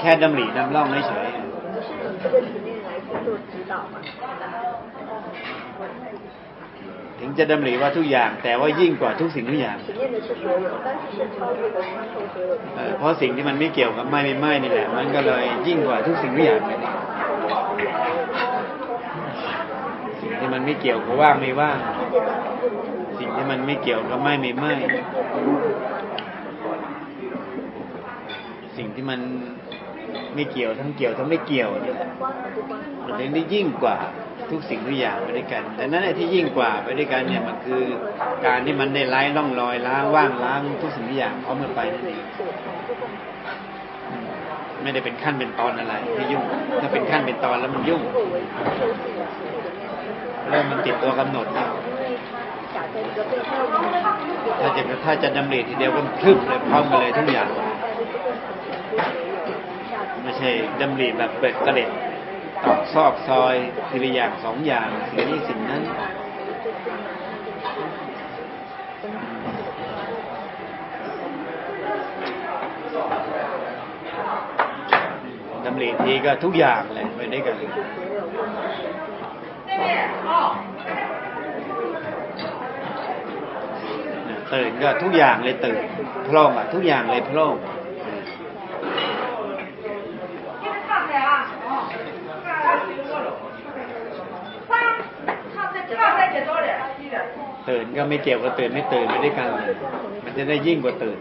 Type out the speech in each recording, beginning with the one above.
แค่ดำรินำล่องไม่เฉยถึงจะดำริว่าทุกอย่าง แต่ว่ายิ่งกว่าทุกสิ่งทุกอย่างเพราะสิ่งที่มันไม่เกี่ยวกับไม่ไม่ไม่นี่แหละ มันก็เลยยิ่งกว่าทุกสิ่งทุกอย่างสิ่งที่มันไม่เกี่ยวกับว่างไม่ว่าง สิ่งที่มันไม่เกี่ยวกับไม่ไม่ไม่สิ่งที่มัน ไม่เกี่ยวทั้งเกี่ยวทั้งไม่เกี่ยวเนี่ยมันถึงได้ยิ่งกว่าทุกสิ่งทุกอย่างไปด้วยกัน แต่นั้นไอ้ที่ยิ่งกว่าไปด้วยกันเนี่ยมันคือการที่มันได้ไล่ร่องรอยล้างว่างล้างทุกสิ่งทุกอย่างพร้อมกันไปนั่นเองไม่ได้เป็นขั้นเป็นตอนอะไรไม่ยุ่ง ถ้าเป็นขั้นเป็นตอนแล้วมันยุ่งเริ่มมันติดตัวกำหนดแล้วถ้าจะถ้าจะดำริทีเดียวก็พลึบเลยพร้อมกันเลยทุกอย่าง ใช่ดำริแบบเปิดกระเด็ดตอกซอกซอยทีละอย่างสองอย่างสิ่งนี้สิ่งนั้นดำริทีก็ทุกอย่างเลยไปด้วยกันตื่นก็ทุกอย่างเลยตื่นพร่งอะ ทุกอย่างเลยพร่ง ตื่น ก็ไม่เกี่ยวกับตื่นไม่ตื่นไปด้กันเลยมันจะได้ยิ่งกว่าตื่น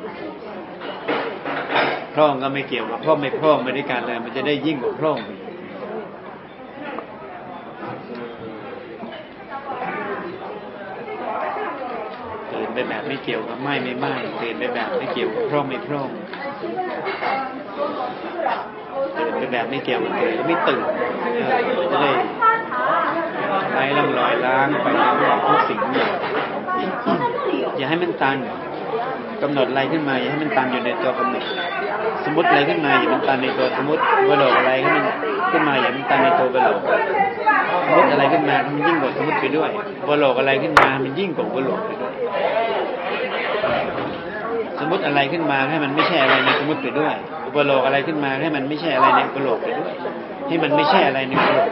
พร่องก็ไม่เกี่ยวกับพร่องไม่พร่องไปด้กันเลย มันจะได้ยิ่งกว่าพร่องตื่นไปแบบไม่เกี่ยวกับไม่ไม่ไม่ตื่นไปแบบไม่เกี่ยวกับพร่องไม่พร่องตื่นไปแบบไม่เกี่ยวกับตื่นก็ไม่ตื่นเออมันจะได้ไล่ร่องรอยล้างไปทั้งทุกสิ่งอย่าง อย่าให้มันตันกำหนดอะไรขึ้นมาอย่าให้มันตันอยู่ในตัวกำหนด สมมติอะไรขึ้นมาอย่ามันตันในตัวสมมติวโลอะไรขึ้นมันขึ้นมาอย่ามันตันในตัววโลสมมติอะไรขึ้นมามันยิ่งกว่าสมมติไปด้วยวโลอะไรขึ้นมามันยิ่งกว่าวโลไปด้วย สมมติอะไรขึ้นมาให้มันไม่ใช่อะไรในสมมติไปด้วยอุปโลกอะไรขึ้นมาให้มันไม่ใช่อะไรในอุปโลกไปด้วยให้มันไม่ใช่อะไรในอุปโลก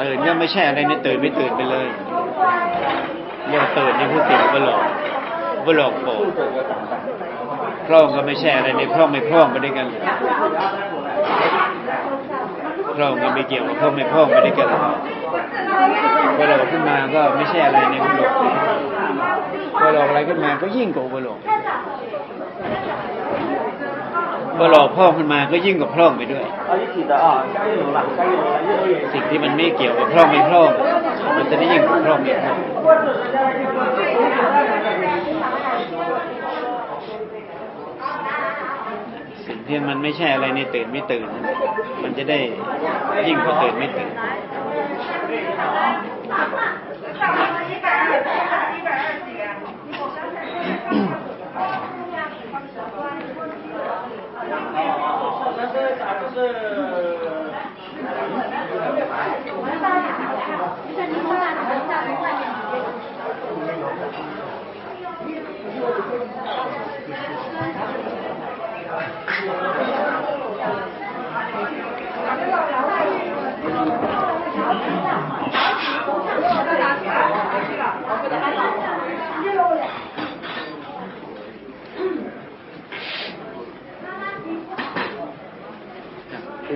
ตื่นก็ไม่ใช่อะไรในตื่นไม่ตื่นไปเลยเรียกตื่นในผู้ติดอุปโลกอุปโลกโผล่พร่องก็ไม่ใช่อะไรในพร่องไม่พร่องไปด้วยกันเพร่องก็ไม่เกี่ยวกับพร่องไม่พร่องไปด้วยกันเลอกขึ้นมาก็ไม่ใช่อะไรในอุปโลกอุปโลกอะไรขึ้นมาก็ยิ่งกว่าอุปโล พอหลอกพ่อขึ้นมาก็ยิ่งกับพร่องไปด้วยสิ่งที่มันไม่เกี่ยวกับพร่องไม่พร่องมันจะได้ยิ่งกับพร่องไม่พร่องสิ่งที่มันไม่ใช่อะไรในตื่นไม่ตื่น มันจะได้ยิ่งกว่าตื่นไม่ตื่น 这咋就是？我们大门，在宁大大外面。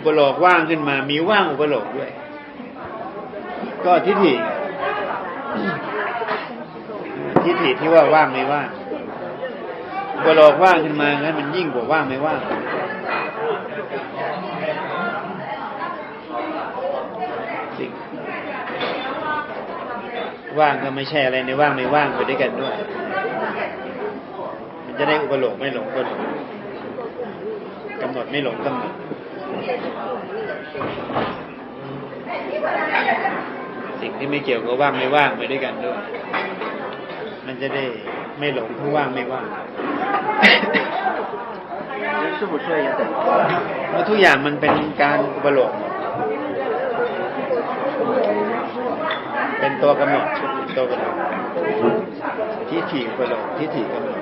ปโลกว่างขึ้นมา มีว่างอุปโลกด้วย ก็ทิฏฐิทิฏฐิที่ว่าว่างไม่ว่างอุปโลกว่างขึ้นมางั้นมันยิ่งกว่าว่างไม่ว่างสิ่งว่างก็ไม่ใช่อะไรในว่างไม่ว่างไปด้วยกันด้วย มันจะได้อุปโลกไม่หลงอุปโลกกำหนดไม่หลงกำหนด สิ่งที่ไม่เกี่ยวก็ว่างไม่ว่างไปด้วยกันด้วย มันจะได้ไม่หลงผู้ว่างไม่ว่างเพราะทุกอย่างมันเป็นการอุปโลกเป็นตัวกำหนดตัวกำหนดที่ถี่อุปโลกที่ถี่กำหนด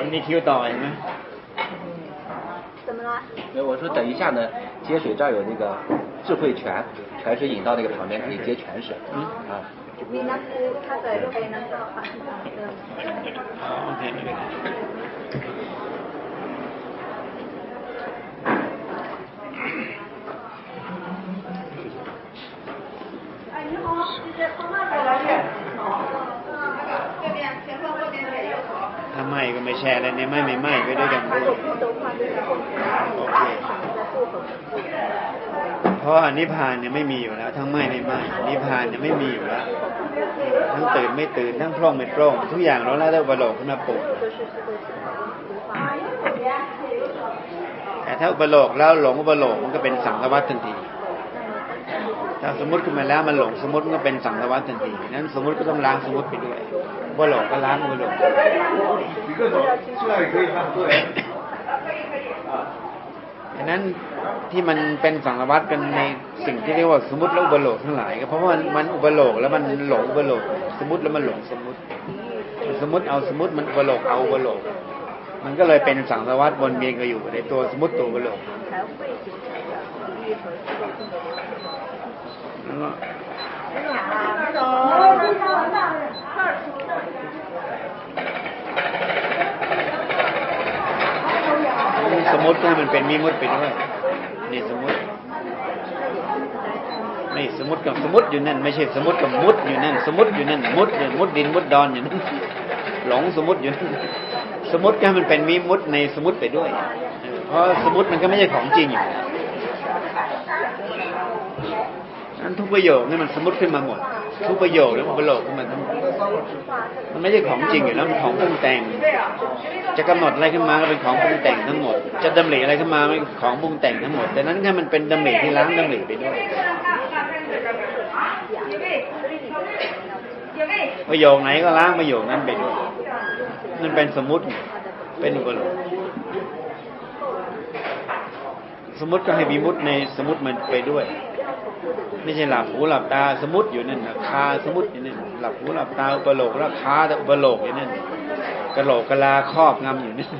มันมีคิวต่อเห็นไหม 怎么了？没有，我说等一下呢，接水这儿有那个智慧泉，泉水引到那个旁边可以接泉水。嗯啊， มีน้ำพุถ้าเกิดไปน้ำเข้าค่ะเดิน อ๋อโอเคไม่เป็น ถ้าไหมก็ไม่แชร์อะไรในไหม้ไม่ไหม้ไปด้วยกันด้วยโอเคเพราะนิพพานเนี่ยไม่มีอยู่แล้ว ทั้งไหม้ไม่ไหม้นิพพานเนี่ยไม่มีอยู่แล้วทั้งตื่นไม่ตื่นทั้งพร่องไม่พร่องทุกอย่างเราละได้ปรลโลกขึ้นมาปุ๊บแต่ถ้าอุปโลกแล้วหลงอุปโลกมันก็เป็นสังขวัตทันที ถ้าสมมติขึ้นมาแล้วมันหลงสมมติมันก็เป็นสังสารวัฏทันทีนั้นสมมติก็ต้องล้างสมมติไปด้วยอุปโลกก็ล้างอุปโลกดังนั้นที่มันเป็นสังสารวัฏกันในสิ่งที่เรียกว่าสมมติและอุปโลกทั้งหลายก็เพราะว่ามันมันอุปโลกแล้วมันหลงอุปโลกสมมติแล้วมันหลงสมมติสมมติเอาสมมติมันอุปโลกเอาอุปโลกมันก็เลยเป็นสังสารวัฏวนเวียนกันอยู่ในตัวสมมติตัวอุปโลก แล้วก็สมมติให้มันเป็นมิมุติไปด้วยนี่สมมตินี่สมมติกับสมมติอยู่นั่นไม่ใช่สมมติกับมุดอยู่นั่น สมมติอยู่นั่นมุดเนี่มุดดินมุดดอนอยู่นั่นหลงสมมติอยู่นั่นสมมติให้มันเป็นมิมุติในสมมติไปด้วยเออเพราะสมมติมันก็ไม่ใช่ของจริงอยู่แล้ว นั้นทุกประโยคนี่มันสมมติขึ้นมาหมด ทุกประโยคแล้วมันประโลกขึ้นมาทั้งหมดมันไม่ใช่ของจริงอยู่แล้วมันของปรุงแต่ง จะกำหนดอะไรขึ้นมาก็เป็นของปรุงแต่งทั้งหมด จะดำริอะไรขึ้นมาเป็นของปรุงแต่งทั้งหมด แต่นั้นแค่มันเป็นดำริที่ล้างดำริไปด้วยประโยคไหนก็ล้างประโยคนั้นไปด้วยนั่นเป็นสมมติเป็นอุปโลกสมมติก็ให้มีมุติในสมมติมันไปด้วย ไม่ใช่หลับหูหลับตาสมมติอยู่นั่นนะคาสมมติอยู่นั่นหลับหูหลับตาอุปโลกแล้วคาแต่อุปโลกอยู่นั่นกระโหลกกะลาครอบงำอยู่นั่น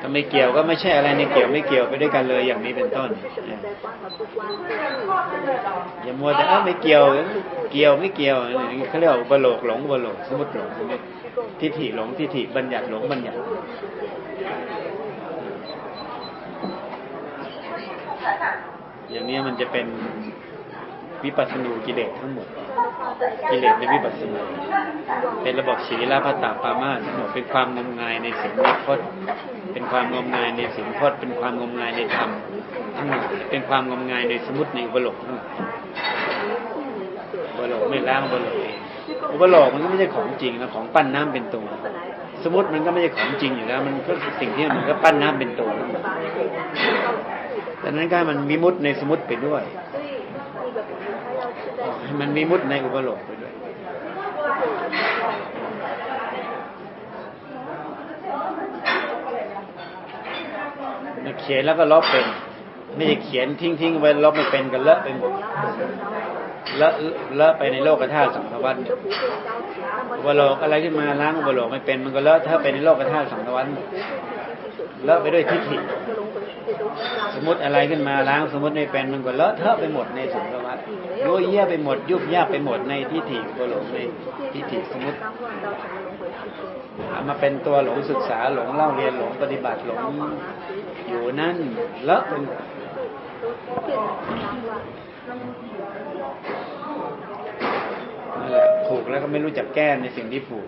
ถ้าไม่เกี่ยวก็ไม่ใช่อะไรในเกี่ยวไม่เกี่ยวไปด้วยกันเลยอย่างนี้เป็นต้นอย่ามัวแต่เออไม่เกี่ยว เกี่ยวไม่เกี่ยวเขาเรียกว่าอุปโลกหลงอุปโลกสมมติหลงสมมติทิฏฐิหลงทิฏฐิบัญญัติหลงบัญญัติ อย่างนี้มันจะเป็นวิปัสสนูกิเลสทั้งหมด กิเลสในวิปัสสนูเป็นระบบศีลพัตตาปามาทั้งหมดเป็นความงมงายในสิ่งในพจน์เป็นความงมงายในสิ่งพจน์เป็นความงมงายในธรรมทั้งหมดเป็นความงมงายในสมุติในอุปโลกทั้งหมดอุปโลกไม่ล้างอุปโลกเองอุปโลกมันก็ไม่ใช่ของจริงนะของปั้นน้ำเป็นตัว สมมติมันก็ไม่ใช่ของจริงอยู่แล้ว มันก็สิ่งที่มันก็ปั้นน้ำเป็นตัว ดังนั้นก็มันมีมุดในสมมติไปด้วย มันมีมุดในอุปโลกไปด้วยเขียนแล้วก็ลบเป็น ไม่ใช่เขียนทิ้งทิ้งๆไว้ลบไม่เป็นกันเลอะไปหมดเลอะเลอะไปในโลกธาตุสังสารวัฏเนี่ยอุปโลกอะไรขึ้นมาล้างอุปโลกไม่เป็นมันก็เลอะเทอะไปในโลกธาตุสังสารวัฏเลอะไปด้วยทิฏฐิ สมมติอะไรขึ้นมาล้างสมมติไม่เป็นมันก็เลอะเทอะไปหมดในสังสารวัฏยั่วเยี่ยไปหมดยุบยาบไปหมดในทิฏฐิอุปโลกในทิฏฐิสมมติเอามาเป็นตัวหลงศึกษาหลงเล่าเรียนหลงปฏิบัติหลงอยู่นั่นเลอะไปหมดนั่นแหละผูกแล้วก็ไม่รู้จักแก้ในสิ่งที่ผูก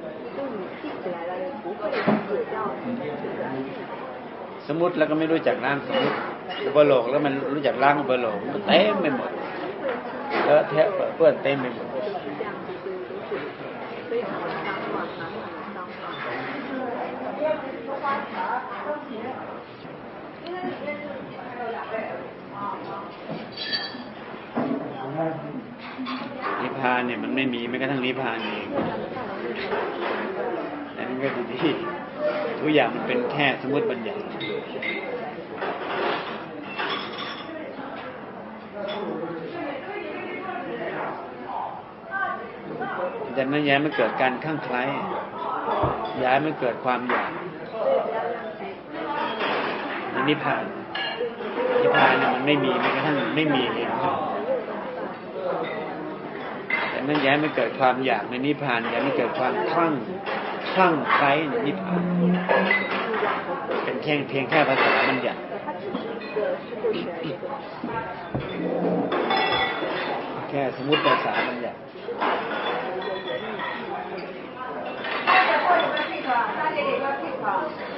สมมติแล้วก็ไม่รู้จักล้างสมมติอุปโลกแล้วมันรู้จักล้างอุปโลกมันเต็มไปหมดเลอะเทะเปื้อนเต็มไปหมดนิพพานเนี่ยมันไม่มีแม้กระทั่งนิพพานเองนั่นก็คือที่ ทุกอย่างมันเป็นแค่สมมติบัญญัติจากนั้นย้ายมันเกิดการข้างใคล้ายย้ายมันเกิดความอยากในนิพพานนิพพานเนี่ยมันไม่มีแม้กระทั่งไม่มีเองแต่นั้นย้ายมันเกิดความอยากในนิพพานย้ายมันเกิดความคลั่ง คลั่งไคล้นนิพพานเป็นเพียงเพียงแค่ภาษาบัญญัติแค่สมมติภาษาบัญญัติ那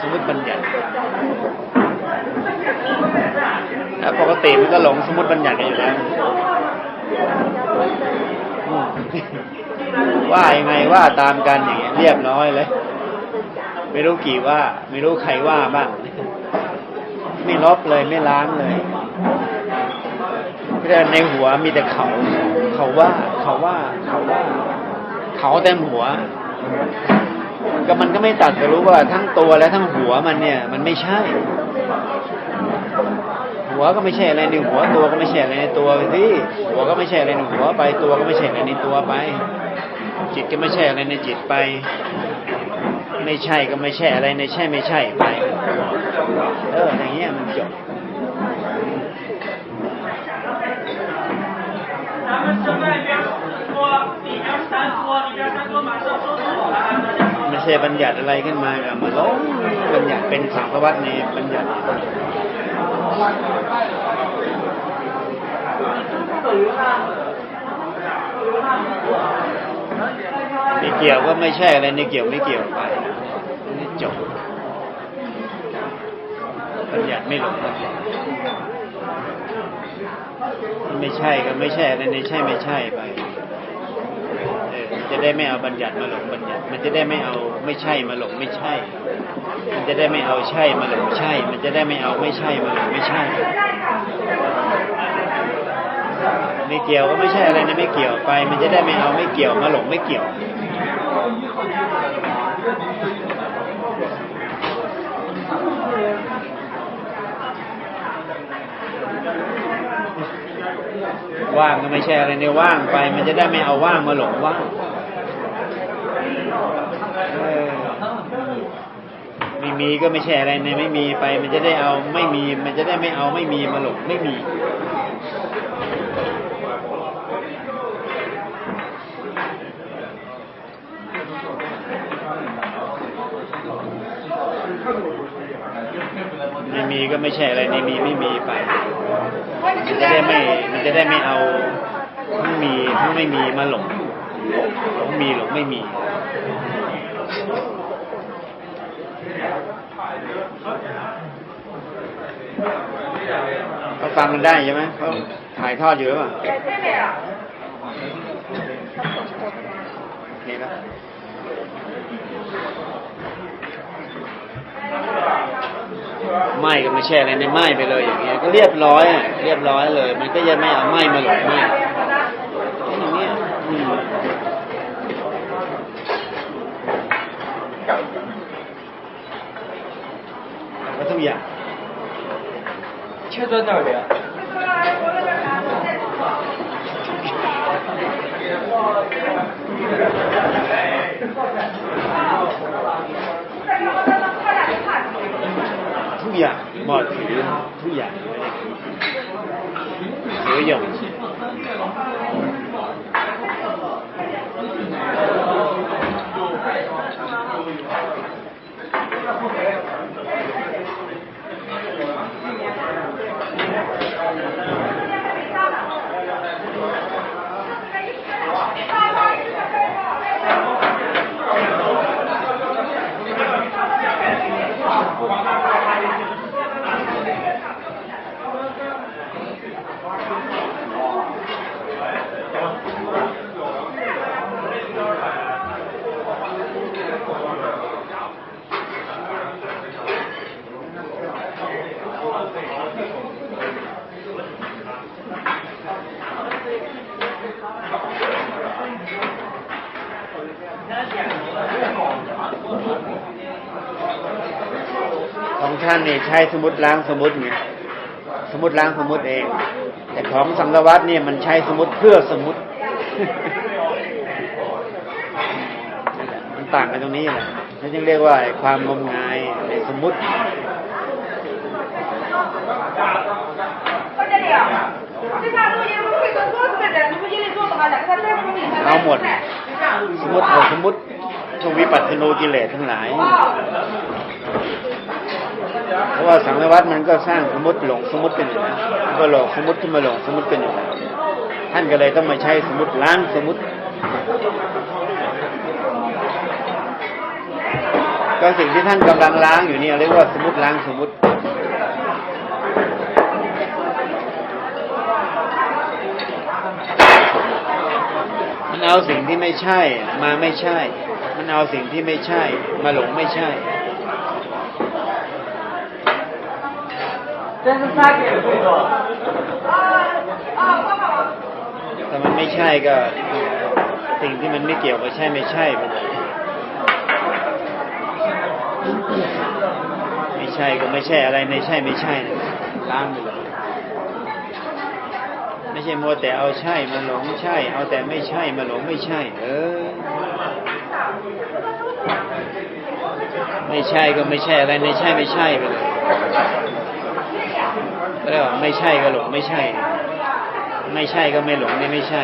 สมมติบัญญัติแล้วปกติมันก็หลงสมมติบัญญัติกันอยู่แล้วว่ายังไงว่าตามกันอย่างเงี้ยเรียบร้อยเลย ไม่รู้กี่ว่า ไม่รู้ใครว่าบ้าง ไม่ลบเลยไม่ล้างเลยแต่ในหัวมีแต่เขา เขาว่า เขาว่า เขาว่า เขาเต็มหัว ก็มันก็ไม่ตัดจะรู้ว่าทั้งตัวและทั้งหัวมันเนี่ย มันไม่ใช่ หัวก็ไม่ใช่อะไรในหัว ตัวก็ไม่ใช่อะไรในตัวไปสิหัวก็ไม่ใช่อะไรในหัวไป ตัวก็ไม่ใช่อะไรในตัวไป จิตก็ไม่ใช่อะไรในจิตไป ไม่ใช่ก็ไม่ใช่อะไรในใช่ไม่ใช่ไป เอออย่างเงี้ยมันจบ 咱们是外边四桌，里边三桌，里边三桌马上收拾好了啊，大家收拾 ไม่ ใช่บัญญัติอะไรขึ้นมากับมาล้มบัญญัติเป็นสังสวัตในบัญญัติม่เกี่ยวก็ไม่ใช่อะไรในเกี่ยวไม่เกี่ยวไปนี่จบบัญญัติไม่หลงบัญญัติไม่ใช่ก็ไม่ใช่อะไรในใช่ไม่ใช่ไป จะได้ไม่เอาบัญญัติมาหลงบัญญัติ มันจะได้ไม่เอาไม่ใช่มาหลงไม่ใช่ มันจะได้ไม่เอาใช่มาหลงใช่ มันจะได้ไม่เอาไม่ใช่มาหลงไม่ใช่ไม่เกี่ยวก็ไม่ใช่อะไรนะไม่เกี่ยวไป มันจะได้ไม่เอาไม่เกี่ยวมาหลงไม่เกี่ยวว่างก็ไม่ใช่อะไรในว่างไป มันจะได้ไม่เอาว่างมาหลงว่างเออไม่มีก็ไม่ใช่อะไรในไม่มีไป มันจะได้เอาไม่มี มันจะได้ไม่เอาไม่มีมาหลงไม่มีไม่มีก็ไม่ใช่อะไรในมีไม่มีไป มันจะได้ไม่ มันจะได้ไม่เอาทั้งมีทั้งไม่มีมาหลงหลงมีหลงไม่มี เขาฟังกันได้ใช่ไหมเขาถ่ายทอดอยู่หรือเปล่าโอเคครับไหม่ก็ไม่ใช่อะไรในไหม่ไปเลยอย่างเงี้ย ก็เรียบร้อยอะเรียบร้อยเลย มันก็ยังไม่เอาไหม่มาหลงไหม่ 切断那里。注意啊，莫举，注意啊，别硬气。Thank you. 车子在北站呢，车子在西， ท่านเนี่ยใช้สมุดล้างสมุดไงสมุดล้างสมุดเอง แต่ของสังวัตเนี่ยมันใช้สมุดเพื่อสมุดมันต่างกันตรงนี้แหละนั่นยังเรียกว่าความงมงายในสมุดเอาหมด สมุดหมดสมุดทวิปัตโนกิเลสทั้งหลาย เพราะว่าสังฆวัตมันก็สร้างสมุดหลงสมุดกันอยู่แล้วมันก็หลอกสมุดขึ้นมาหลงสมุดกันอยู่แล้วท่านก็เลยต้องมาใช้สมุดล้างสมุดก็สิ่งที่ท่านกำลังล้างอยู่เนี่ยเรียกว่าสมุดล้างสมุดมันเอาสิ่งที่ไม่ใช่มาไม่ใช่ มันเอาสิ่งที่ไม่ใช่ มาหลงไม่ใช่ 这是三点对的。แต่มันไม่ใช่ก็ สิ่งที่มันไม่เกี่ยวกับใช่ไม่ใช่ไปเลยไม่ใช่ก็ไม่ใช่อะไรในใช่ไม่ใช่นะล้างไปเลยไม่ใช่มัวแต่เอาใช่มาหลงใช่ เอาแต่ไม่ใช่มาหลงไม่ใช่ เออ ไม่ใช่ก็ไม่ใช่อะไรในใช่ไม่ใช่ไปเลย แล้วไม่ใช่ก็หลงไม่ใช่ ไม่ใช่ก็ไม่หลงในไม่ใช่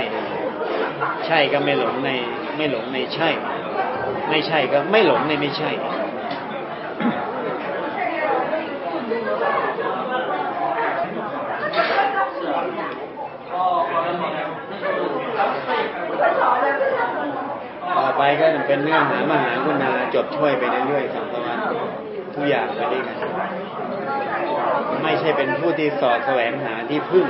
ใช่ก็ไม่หลงในไม่หลงในใช่ ไม่ใช่ก็ไม่หลงในไม่ใช่ต่อไปก็เป็นเรื่องหามหากุณาจบช่วยไปเรื่อยๆสัมภวันทุกอย่างไปด้วยกัน ไม่ใช่เป็นผู้ที่สอดแสวงหาที่พึ่ง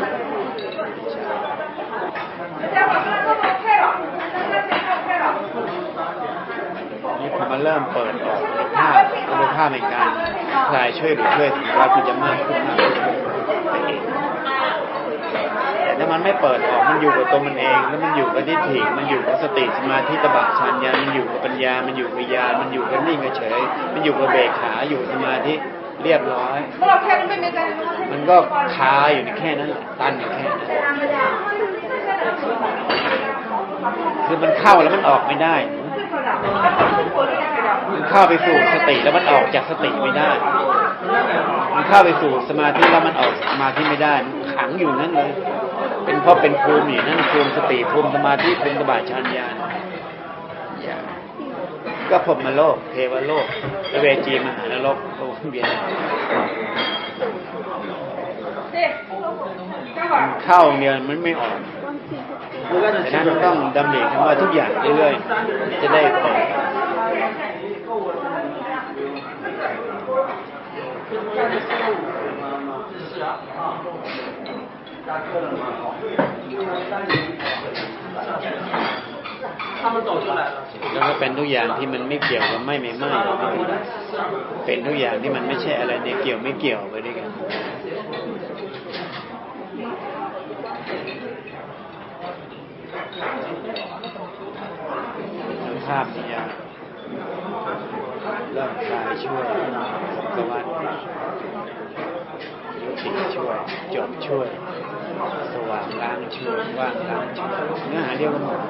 นี่พอมาเริ่มเปิดออกภาพคุณภาพในการคลายช่วยหรือช่วยถือว่าคุณจะมากขึ้นมากแต่ถ้ามันไม่เปิดออกมันอยู่กับตัวมันเอง แล้วมันอยู่กับทิฏฐิมันอยู่กับสติสมาธิตบะชัญญามันอยู่กับปัญญา มันอยู่กับญาณมันอยู่กับนิ่งเฉย มันอยู่กับเบกขาอยู่สมาธิ เรียบร้อย มันก็คาอยู่ในแค่นั้นแหละตันอยู่แค่นั้นคือมันเข้าแล้วมันออกไม่ได้ มันเข้าไปสู่สติแล้วมันออกจากสติไม่ได้ มันเข้าไปสู่สมาธิแล้วมันออกสมาธิไม่ได้ขังอยู่นั่นเลย เป็นเพราะเป็นภูมิอยู่นั่นภูมิสติภูมิสมาธิเป็นกระบายชานญาณ ก็พรมโลก เทวโลกเวจีมหานรกโอ้เบียนเข้าเนี่ยมันไม่ออกฉะนั้นต้องดำเนินกัว่าทุกอย่างเรื่อยๆจะได้ผล แล้วก็เป็นทุกอย่างที่มันไม่เกี่ยวกับไม่ไม่ไม่เป็นทุกอย่างที่มันไม่ใช่อะไรเนี่ยเกี่ยวไม่เกี่ยวไปด้วยกันภาพนี่ยเริ่มคลายช่วยสวัสดิ์ ยุติช่วยจบช่วย สว่างล้างช่วยว่างล้างช่วยเนื้อหาเดียวกันหมด